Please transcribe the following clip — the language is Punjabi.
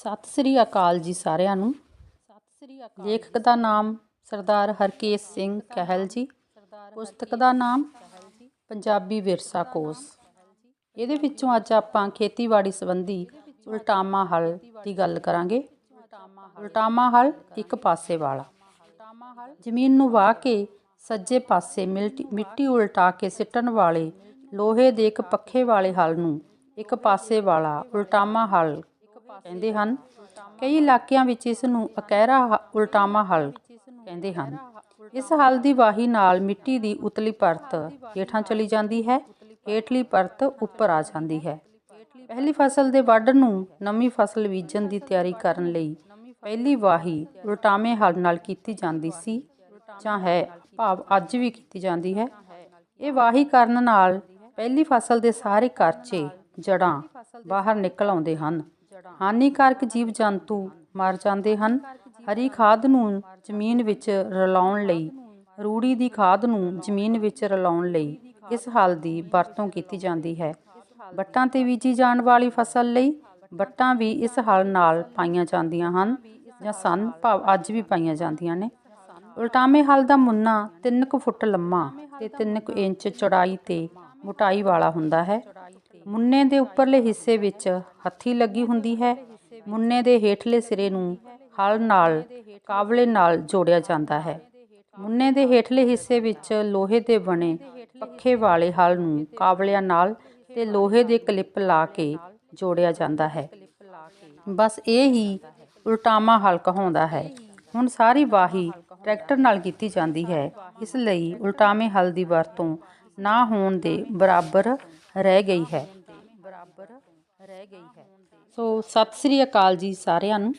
ਸਤਿ ਸ੍ਰੀ ਅਕਾਲ ਜੀ ਸਾਰਿਆਂ ਨੂੰ। ਸਤਿ ਸ੍ਰੀ ਅਕਾਲ ਲੇਖਕ ਦਾ ਨਾਮ ਸਰਦਾਰ ਹਰਕੇਸ਼ ਸਿੰਘ ਕਹਿਲ ਜੀ, ਪੁਸਤਕ ਦਾ ਨਾਮ ਪੰਜਾਬੀ ਵਿਰਸਾ ਕੋਸ਼। ਇਹਦੇ ਵਿੱਚੋਂ ਅੱਜ ਆਪਾਂ ਖੇਤੀਬਾੜੀ ਸੰਬੰਧੀ ਉਲਟਾਮਾ ਹਲ ਦੀ ਗੱਲ ਕਰਾਂਗੇ। ਉਲਟਾਮਾ ਹਲ ਇੱਕ ਪਾਸੇ ਵਾਲਾ। ਜ਼ਮੀਨ ਨੂੰ ਵਾਹ ਕੇ ਸੱਜੇ ਪਾਸੇ ਮਿਲਟੀ- ਮਿੱਟੀ ਉਲਟਾ ਕੇ ਸਿੱਟਣ ਵਾਲੇ ਲੋਹੇ ਦੇ ਇੱਕ ਪੱਖੇ ਵਾਲੇ ਹਲ ਨੂੰ ਇੱਕ ਪਾਸੇ ਵਾਲਾ ਉਲਟਾਮਾ ਹਲ ਕਹਿੰਦੇ ਹਨ, ਕਈ ਇਲਾਕਿਆਂ ਵਿੱਚ ਇਸ ਨੂੰ ਅਕਹਿਰਾ ਉਲਟਾਮਾ ਹਲ ਕਹਿੰਦੇ ਹਨ। ਇਸ ਹਲ ਦੀ ਵਾਹੀ ਨਾਲ ਮਿੱਟੀ ਦੀ ਉਤਲੀ ਪਰਤ ਹੇਠਾਂ ਚਲੀ ਜਾਂਦੀ ਹੈ, ਹੇਠਲੀ ਪਰਤ ਉੱਪਰ ਆ ਜਾਂਦੀ ਹੈ। ਪਹਿਲੀ ਫਸਲ ਦੇ ਵੱਢ ਨੂੰ ਨਵੀਂ ਫਸਲ ਬੀਜਣ ਦੀ ਤਿਆਰੀ ਕਰਨ ਲਈ ਪਹਿਲੀ ਵਾਹੀ ਉਲਟਾਮੇ ਹਲ ਨਾਲ ਕੀਤੀ ਜਾਂਦੀ ਸੀ, ਜਾਂ ਹੈ, ਭਾਵ ਅੱਜ ਵੀ ਕੀਤੀ ਜਾਂਦੀ ਹੈ। ਇਹ ਵਾਹੀ ਕਰਨ ਨਾਲ ਪਹਿਲੀ ਫਸਲ ਦੇ ਸਾਰੇ ਕਰਚੇ ਜੜਾਂ ਬਾਹਰ ਨਿਕਲ ਆਉਂਦੇ ਹਨ। ਹਾਨੀਕਾਰਕ ਜੀਵ ਜੰਤੂ ਮਰ ਜਾਂਦੇ ਹਨ। ਹਰੀ ਖਾਦ ਨੂੰ ਜ਼ਮੀਨ ਵਿੱਚ ਰਲਾਉਣ ਲਈ, ਰੂੜੀ ਦੀ ਖਾਦ ਨੂੰ ਜ਼ਮੀਨ ਵਿੱਚ ਰਲਾਉਣ ਲਈ ਇਸ ਹਲ ਦੀ ਵਰਤੋਂ ਕੀਤੀ ਜਾਂਦੀ ਹੈ। ਵੱਟਾਂ ਤੇ ਬੀਜੀ ਜਾਣ ਵਾਲੀ ਫਸਲ ਲਈ ਵੱਟਾਂ ਵੀ ਇਸ ਹਲ ਨਾਲ ਪਾਈਆਂ ਜਾਂਦੀਆਂ ਹਨ ਜਾਂ ਸਨ ਭਾਵ ਅੱਜ ਵੀ ਪਾਈਆਂ ਜਾਂਦੀਆਂ ਨੇ। ਉਲਟਾਵੇਂ ਹਲ ਦਾ ਮੁੰਨਾ 3 ਕੁ ਫੁੱਟ ਲੰਮਾ ਤੇ 3 ਕੁ ਇੰਚ ਚੌੜਾਈ ਤੇ ਮੋਟਾਈ ਵਾਲਾ ਹੁੰਦਾ ਹੈ। ਮੁੰਨੇ ਦੇ ਉੱਪਰਲੇ ਹਿੱਸੇ ਵਿੱਚ ਹੱਥੀ ਲੱਗੀ ਹੁੰਦੀ ਹੈ। ਮੁੰਨੇ ਦੇ ਹੇਠਲੇ ਸਿਰੇ ਨੂੰ ਹਲ ਨਾਲ, ਕਾਬਲੇ ਨਾਲ ਜੋੜਿਆ ਜਾਂਦਾ ਹੈ। ਮੁੰਨੇ ਦੇ ਹੇਠਲੇ ਹਿੱਸੇ ਵਿੱਚ ਲੋਹੇ ਦੇ ਬਣੇ ਪੱਖੇ ਵਾਲੇ ਹਲ ਨੂੰ ਕਾਬਲਿਆਂ ਨਾਲ ਤੇ ਲੋਹੇ ਦੇ ਕਲਿੱਪ ਲਾ ਕੇ ਜੋੜਿਆ ਜਾਂਦਾ ਹੈ। ਬਸ ਇਹ ਹੀ ਉਲਟਾਮਾ ਹਲ ਕਹਾਉਂਦਾ ਹੈ। ਹੁਣ ਸਾਰੀ ਵਾਹੀ ਟਰੈਕਟਰ ਨਾਲ ਕੀਤੀ ਜਾਂਦੀ ਹੈ। ਇਸ ਲਈ ਉਲਟਾਵੇਂ ਹਲ ਦੀ ਵਰਤੋਂ ਨਾ ਹੋਣ ਦੇ ਬਰਾਬਰ ਰਹਿ ਗਈ ਹੈ। ਸੋ ਸਤਿ ਸ੍ਰੀ ਅਕਾਲ ਜੀ ਸਾਰਿਆਂ ਨੂੰ।